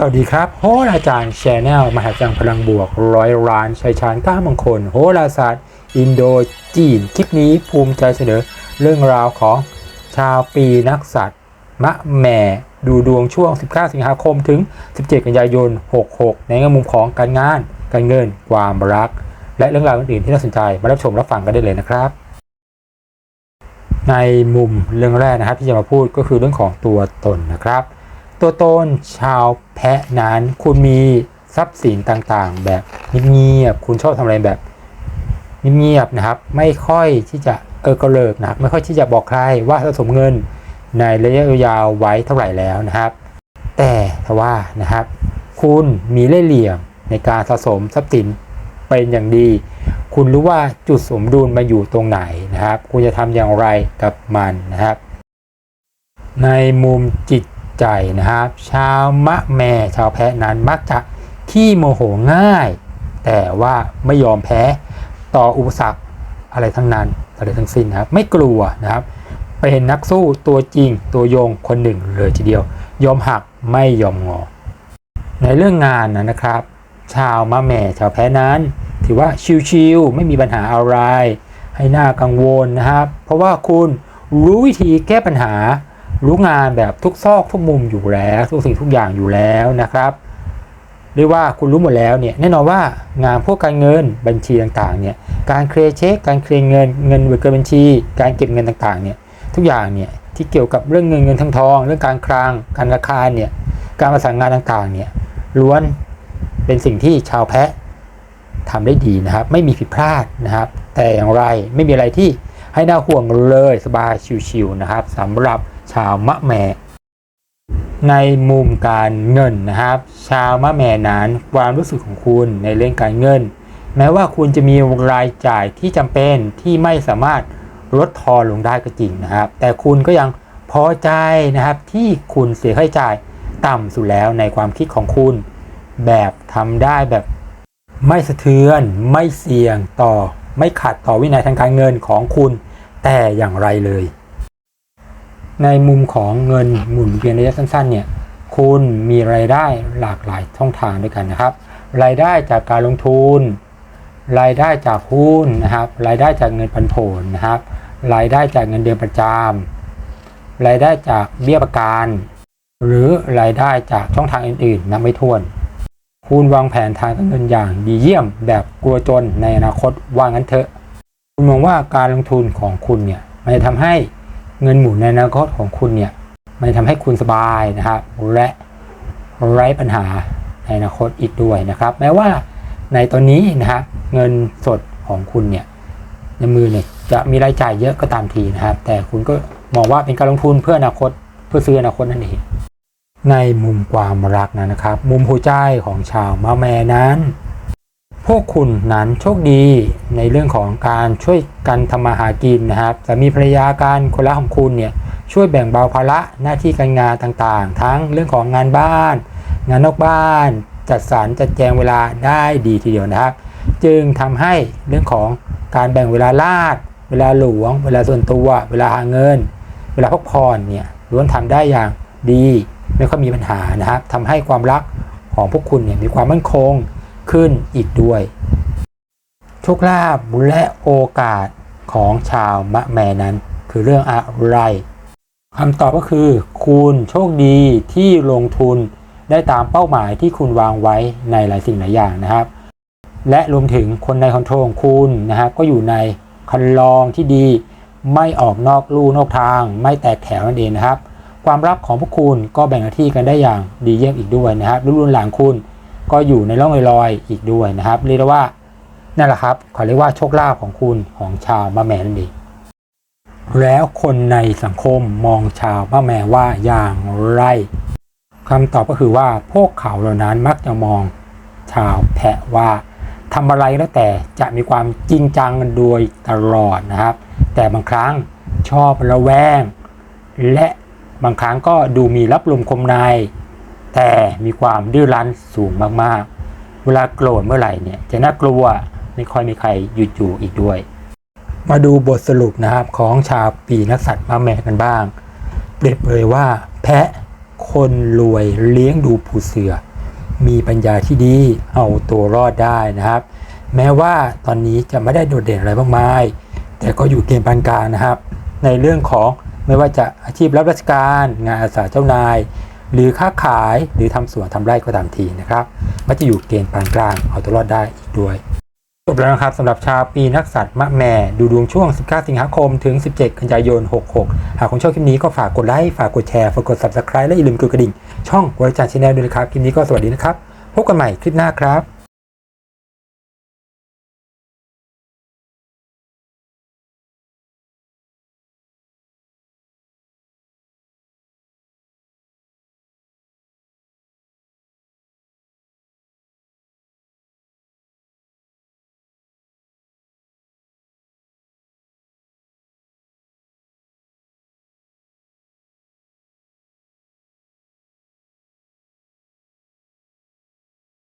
สวัสดีครับโหราจารย์แชนแนลมหาจังพลังบวกร้อยล้านชัยชาญก้ามงคลโหราศาสตร์ อินโดจีน คลิปนี้ภูมิใจเสนอเรื่องราวของชาวปีนักสัตว์มะแม่ดูดวงช่วง 19 สิงหาคมถึง 17 กันยายน 66 ในแง่มุมของการงาน การเงิน ความรัก และเรื่องราวอื่นๆที่น่าสนใจมารับชมรับฟังกันได้เลยนะครับ ในมุมเรื่องแรกนะครับที่จะมาพูดก็คือเรื่องของตัวตนนะครับ ตัวตนชาวแพะนั้นคุณมีทรัพย์สินต่างๆ แบบเงียบๆคุณชอบทำอะไรแบบเงียบๆนะครับ ไม่ค่อยที่จะเออกระเลิกนะครับ ไม่ค่อยที่จะบอกใครว่าสะสมเงินในระยะยาวไว้เท่าไหร่แล้วนะครับ แต่ทว่านะครับ คุณมีเล่ห์เหลี่ยมในการสะสมทรัพย์สินเป็นอย่างดี คุณรู้ว่าจุดสมดุลมาอยู่ตรงไหนนะครับ คุณจะทำอย่างไรกับมันนะครับ ในมุมจิต ใจนะครับชาวมะแม่ชาวแพะนั้นมักจะขี้โมโหง่าย แต่ว่าไม่ยอมแพ้ต่ออุปสรรคอะไรทั้งนั้นอะไรทั้งสิ้นนะครับ ไม่กลัวนะครับ เป็นนักสู้ตัวจริงตัวยงคนหนึ่งเลยทีเดียว ยอมหักไม่ยอมงอ ในเรื่องงานนะนะครับ ชาวมะแม่ชาวแพะนั้น ถือว่าชิวๆไม่มีปัญหาอะไร ให้หน่ากังวลนะครับ เพราะว่าคุณรู้วิธีแก้ปัญหา รู้งานแบบทุกซอกทุกมุมอยู่แล้ว ทุกสิ่งทุกอย่างอยู่แล้วนะครับเรียกว่าคุณรู้หมดแล้วเนี่ยแน่นอนว่างานพวกการเงินบัญชีต่างๆเนี่ยการเคลียร์เช็คการเคลียร์เงินเงินเกินบัญชี การเก็บเงินต่างๆเนี่ยทุกอย่างเนี่ยที่เกี่ยวกับเรื่องเงินเงินทองทอง เรื่องการคลังการราคาเนี่ยการประสานงานต่างๆเนี่ยล้วนเป็นสิ่งที่ชาวแพะทำได้ดีนะครับ ไม่มีผิดพลาดนะครับ แต่อย่างไรไม่มีอะไรที่ให้น่าห่วงเลยสบายชิวๆนะครับสำหรับ ชาวมะแมในมุมการเงินนะครับ ชาวมะแม่นั้นความรู้สึกของคุณในเรื่องการเงิน แม้ว่าคุณจะมีรายจ่ายที่จำเป็นที่ไม่สามารถลดทอนลงได้ก็จริงนะครับ แต่คุณก็ยังพอใจนะครับที่คุณเสียค่าใช้จ่ายต่ำสุดแล้วในความคิดของคุณ แบบทำได้แบบไม่สะเทือนไม่เสี่ยงต่อ ไม่ขัดต่อวินัยทางการเงินของคุณ แต่อย่างไรเลย ในมุมของเงินหมุนเวียนระยะสั้นๆเนี่ยคุณมีรายได้หลากหลายช่องทางด้วยกันนะครับ รายได้จากการลงทุน รายได้จากหุ้นนะครับ รายได้จากเงินปันผลนะครับ รายได้จากเงินเดือนประจำรายได้จากเบี้ยประกันหรือรายได้จากช่องทางอื่นๆนับไม่ถ้วน คุณวางแผนทางการเงินอย่างดีเยี่ยมแบบกลัวจนในอนาคตว่างั้นเถอะ คุณมองว่าการลงทุนของคุณเนี่ยมันจะทำให้ เงินหมุนในอนาคตของคุณเนี่ยมันจะทำให้คุณสบายนะครับและไร้ปัญหาในอนาคตอีกด้วยนะครับ แม้ว่าในตอนนี้นะครับเงินสดของคุณเนี่ยในมือเนี่ยจะมีรายจ่ายเยอะก็ตามทีนะครับ แต่คุณก็มองว่าเป็นการลงทุนเพื่ออนาคตเพื่อซื้ออนาคตนั่นเองในมุมความรักนะนะครับ มุมหัวใจของชาวมะแม่นั้น พวกคุณนั้นโชคดีในเรื่องของการช่วยกันทำมาหากินนะครับสามีภรรยากันคนละของคุณเนี่ยช่วยแบ่งเบาภาระหน้าที่การงานต่างๆ ทั้งเรื่องของงานบ้าน งานนอกบ้าน จัดสรรจัดแจงเวลาได้ดีทีเดียวนะครับ จึงทำให้เรื่องของการแบ่งเวลาลาด เวลาหลวง เวลาส่วนตัว เวลาหาเงิน เวลาพักผ่อนเนี่ยล้วนทำได้อย่างดี ไม่ค่อยมีปัญหานะครับทำให้ความรักของพวกคุณเนี่ยมีความมั่นคง ขึ้นอีกด้วย โชคลาภและโอกาสของชาวมะแม่นั้น คือเรื่องอะไรคำตอบก็คือ คุณโชคดีที่ลงทุนได้ตามเป้าหมายที่คุณวางไว้ในหลายสิ่งหลายอย่างนะครับ และรวมถึงคนในคอนโทรลของคุณนะครับก็อยู่ในคันลองที่ดี ไม่ออกนอกลู่นอกทาง ไม่แตกแถวนั่นเองนะครับ ความรักของพวกคุณก็แบ่งหน้าที่กันได้อย่างดีเยี่ยมอีกด้วยนะครับรุ่นหลังคุณ ก็อยู่ในร่องรอยๆอีกด้วยนะครับ เรียกว่านั่นแหละครับเขาเรียกว่าโชคลาภของคุณของชาวมะแม่นั่นเองแล้วคนในสังคมมองชาวมะแม่ว่าอย่างไรคำตอบก็คือว่าพวกเขาเหล่านั้นมักจะมองชาวแพะว่าทำอะไรแล้วแต่จะมีความจริงจังกันโดยตลอดนะครับ แต่บางครั้งชอบระแวง และบางครั้งก็ดูมีรับลมคมใน แต่มีความดื้อรั้นสูงมากๆ เวลาโกรธเมื่อไหร่เนี่ยจะน่ากลัวไม่ค่อยมีใครหยุดอยู่อีกด้วย มาดูบทสรุปนะครับของชาวปีนักสัตว์มาแม่กันบ้าง เปรียบเลยว่า แพะคนรวยเลี้ยงดูผู้เสือ มีปัญญาที่ดีเอาตัวรอดได้นะครับ แม้ว่าตอนนี้จะไม่ได้โดดเด่นอะไรมากมาย แต่ก็อยู่เกณฑ์ปานกลางนะครับ ในเรื่องของไม่ว่าจะอาชีพรับราชการ งานอาสาเจ้านาย หรือค้าขายหรือทำสวนทำไร่ก็ตามทีนะครับมันจะอยู่เกณฑ์ปานกลางเอาตัวรอดได้อีกด้วยจบแล้วนะครับสำหรับชาวปีนักสัตว์มะแม่ดูดวงช่วง 19 สิงหาคม ถึง 17 กันยายน 66 หากคุณชอบคลิปนี้ก็ฝากกดไลค์ฝากกดแชร์ฝากกด subscribe และอย่าลืมกดกระดิ่ง ช่องวรจันทร์ชแนลด้วยนะครับ คลิปนี้ก็สวัสดีนะครับ พบกันใหม่คลิปหน้าครับ